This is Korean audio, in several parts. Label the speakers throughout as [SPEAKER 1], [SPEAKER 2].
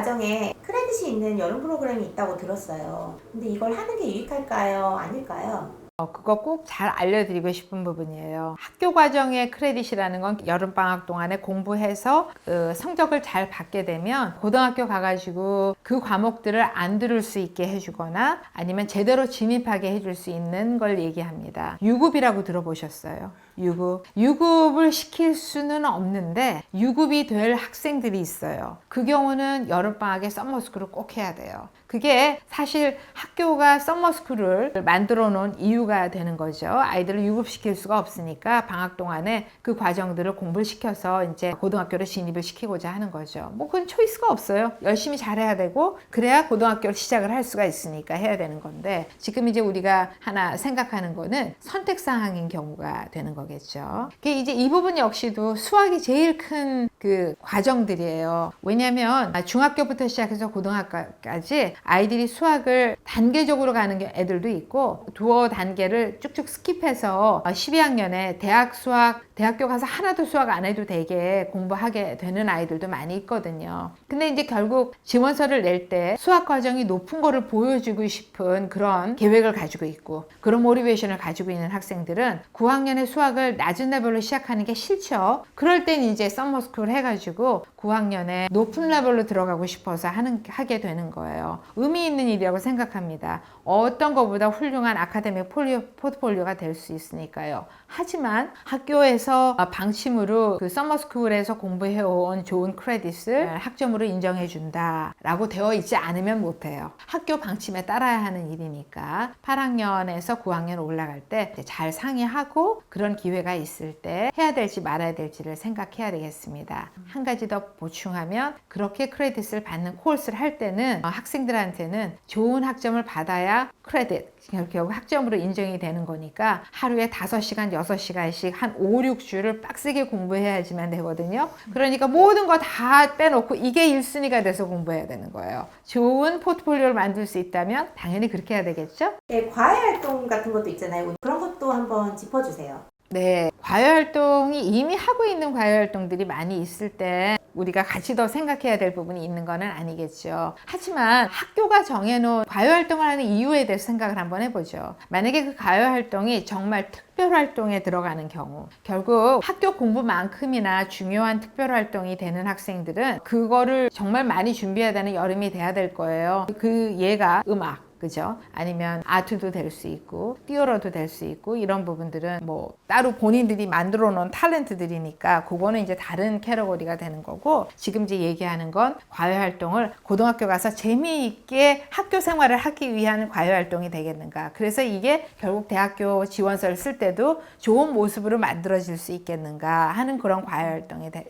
[SPEAKER 1] 과정에 크레딧이 있는 여름 프로그램이 있다고 들었어요. 근데 이걸 하는 게 유익할까요? 아닐까요?
[SPEAKER 2] 어, 그거 꼭 잘 알려드리고 싶은 부분이에요. 학교 과정의 크레딧이라는 건 여름방학 동안에 공부해서 그 성적을 잘 받게 되면 고등학교 가가지고 그 과목들을 안 들을 수 있게 해주거나 아니면 제대로 진입하게 해줄 수 있는 걸 얘기합니다. 유급이라고 들어보셨어요? 유급. 유급을 시킬 수는 없는데 유급이 될 학생들이 있어요. 그 경우는 여름방학에 썸머스쿨을 꼭 해야 돼요. 그게 사실 학교가 썸머스쿨을 만들어 놓은 이유가 되는 거죠. 아이들을 유급시킬 수가 없으니까 방학 동안에 그 과정들을 공부를 시켜서 이제 고등학교로 진입을 시키고자 하는 거죠. 뭐 그건 초이스가 없어요. 열심히 잘해야 되고 그래야 고등학교를 시작을 할 수가 있으니까 해야 되는 건데 지금 이제 우리가 하나 생각하는 거는 선택 사항인 경우가 되는 거 겠죠. 그게 이제 이 부분 역시도 수학이 제일 큰 그 과정들이에요. 왜냐하면 중학교부터 시작해서 고등학교까지 아이들이 수학을 단계적으로 가는 게 애들도 있고 두어 단계를 쭉쭉 스킵해서 12학년에 대학 수학 대학교 가서 하나도 수학 안 해도 되게 공부하게 되는 아이들도 많이 있거든요. 근데 이제 결국 지원서를 낼 때 수학 과정이 높은 거를 보여주고 싶은 그런 계획을 가지고 있고 그런 모티베이션을 가지고 있는 학생들은 9학년에 수학을 낮은 레벨로 시작하는 게 싫죠. 그럴 땐 이제 썸머스쿨 해가지고 9학년에 높은 레벨로 들어가고 싶어서 하는, 하게 되는 거예요. 의미 있는 일이라고 생각합니다. 어떤 것보다 훌륭한 아카데믹 폴리오, 포트폴리오가 될 수 있으니까요. 하지만 학교에서 방침으로 그 서머스쿨에서 공부해온 좋은 크레딧을 학점으로 인정해준다 라고 되어 있지 않으면 못해요. 학교 방침에 따라야 하는 일이니까 8학년에서 9학년 올라갈 때 잘 상의하고 그런 기회가 있을 때 해야 될지 말아야 될지를 생각해야 되겠습니다. 한 가지 더 보충하면 그렇게 크레딧을 받는 코र्스를 할 때는 학생들한테는 좋은 학점을 받아야 크레딧 결국 학점으로 인정이 되는 거니까 하루에 5시간, 6시간씩 한 5, 6주를 빡세게 공부해야지만 되거든요. 그러니까 모든 거 다 빼놓고 이게 1순위가 돼서 공부해야 되는 거예요. 좋은 포트폴리오를 만들 수 있다면 당연히 그렇게 해야 되겠죠?
[SPEAKER 1] 네, 과외 활동 같은 것도 있잖아요. 그런 것도 한번 짚어주세요.
[SPEAKER 2] 네, 과외 활동이 이미 하고 있는 과외 활동들이 많이 있을 때 우리가 같이 더 생각해야 될 부분이 있는 거는 아니겠죠. 하지만 학교가 정해놓은 과외 활동을 하는 이유에 대해서 생각을 한번 해보죠. 만약에 그 과외 활동이 정말 특별 활동에 들어가는 경우, 결국 학교 공부만큼이나 중요한 특별 활동이 되는 학생들은 그거를 정말 많이 준비해야 되는 여름이 돼야 될 거예요. 그 예가 음악. 그죠? 아니면 아트도 될 수 있고 띄어러도 될 수 있고 이런 부분들은 뭐 따로 본인들이 만들어 놓은 탤런트들이니까 그거는 이제 다른 캐러거리가 되는 거고 지금 이제 얘기하는 건 과외 활동을 고등학교 가서 재미있게 학교 생활을 하기 위한 과외 활동이 되겠는가. 그래서 이게 결국 대학교 지원서를 쓸 때도 좋은 모습으로 만들어질 수 있겠는가 하는 그런 과외 활동에 대,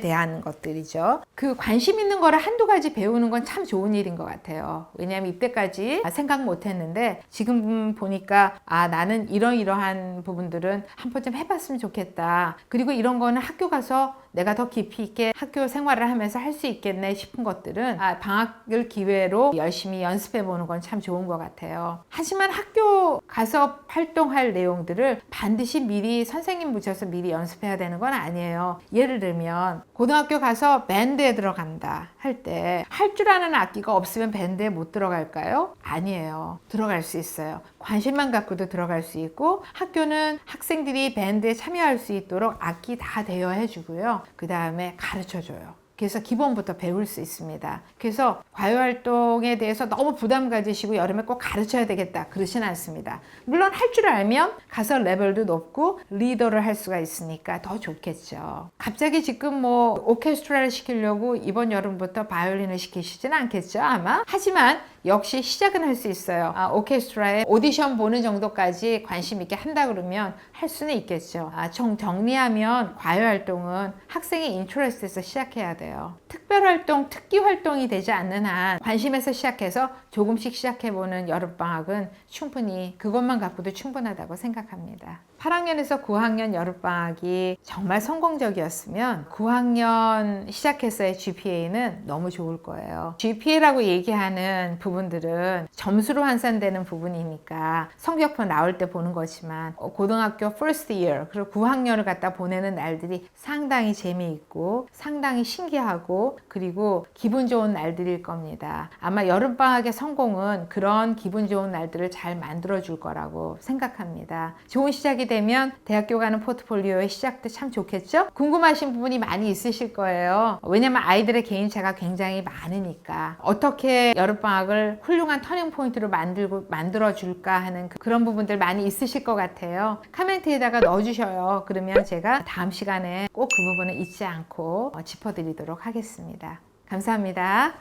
[SPEAKER 2] 대한 것들이죠. 그 관심 있는 거를 한두 가지 배우는 건 참 좋은 일인 것 같아요. 왜냐하면 이때까지 생각 못 했는데 지금 보니까 아 나는 이러이러한 부분들은 한 번쯤 해봤으면 좋겠다. 그리고 이런 거는 학교 가서 내가 더 깊이 있게 학교 생활을 하면서 할 수 있겠네 싶은 것들은 아, 방학을 기회로 열심히 연습해 보는 건 참 좋은 것 같아요. 하지만 학교 가서 활동할 내용들을 반드시 미리 선생님 붙여서 미리 연습해야 되는 건 아니에요. 예를 들면 고등학교 가서 밴드에 들어간다 할 때 할 줄 아는 악기가 없으면 밴드에 못 들어갈까요? 아니에요. 들어갈 수 있어요. 관심만 갖고도 들어갈 수 있고 학교는 학생들이 밴드에 참여할 수 있도록 악기 다 대여해 주고요. 그 다음에 가르쳐 줘요. 그래서 기본부터 배울 수 있습니다. 그래서 과외 활동에 대해서 너무 부담 가지시고 여름에 꼭 가르쳐야 되겠다 그러진 않습니다. 물론 할 줄 알면 가서 레벨도 높고 리더를 할 수가 있으니까 더 좋겠죠. 갑자기 지금 뭐 오케스트라를 시키려고 이번 여름부터 바이올린을 시키시진 않겠죠 아마. 하지만 역시 시작은 할 수 있어요. 아, 오케스트라에 오디션 보는 정도까지 관심 있게 한다 그러면 할 수는 있겠죠. 아, 정, 정리하면 과외 활동은 학생의 인트레스트에서 시작해야 돼요. 특별 활동, 특기 활동이 되지 않는 한 관심에서 시작해서 조금씩 시작해보는 여름방학은 충분히 그것만 갖고도 충분하다고 생각합니다. 8학년에서 9학년 여름방학이 정말 성공적이었으면 9학년 시작해서의 GPA는 너무 좋을 거예요. GPA라고 얘기하는 부분들은 점수로 환산되는 부분이니까 성적표 나올 때 보는 거지만 어, 고등학교 first year 그리고 9학년을 갖다 보내는 날들이 상당히 재미있고 상당히 신기하고 그리고 기분 좋은 날들일 겁니다. 아마 여름방학의 성공은 그런 기분 좋은 날들을 잘 만들어 줄 거라고 생각합니다. 좋은 시작이 되면 대학교 가는 포트폴리오의 시작도 참 좋겠죠? 궁금하신 부분이 많이 있으실 거예요. 왜냐면 아이들의 개인차가 굉장히 많으니까 어떻게 여름방학을 훌륭한 터닝 포인트로 만들고 만들어 줄까 하는 그- 그런 부분들 많이 있으실 것 같아요. 카멘트에다가 넣어주셔요. 그러면 제가 다음 시간에 꼭 그 부분을 잊지 않고 어, 짚어드리도록 하겠습니다. 감사합니다.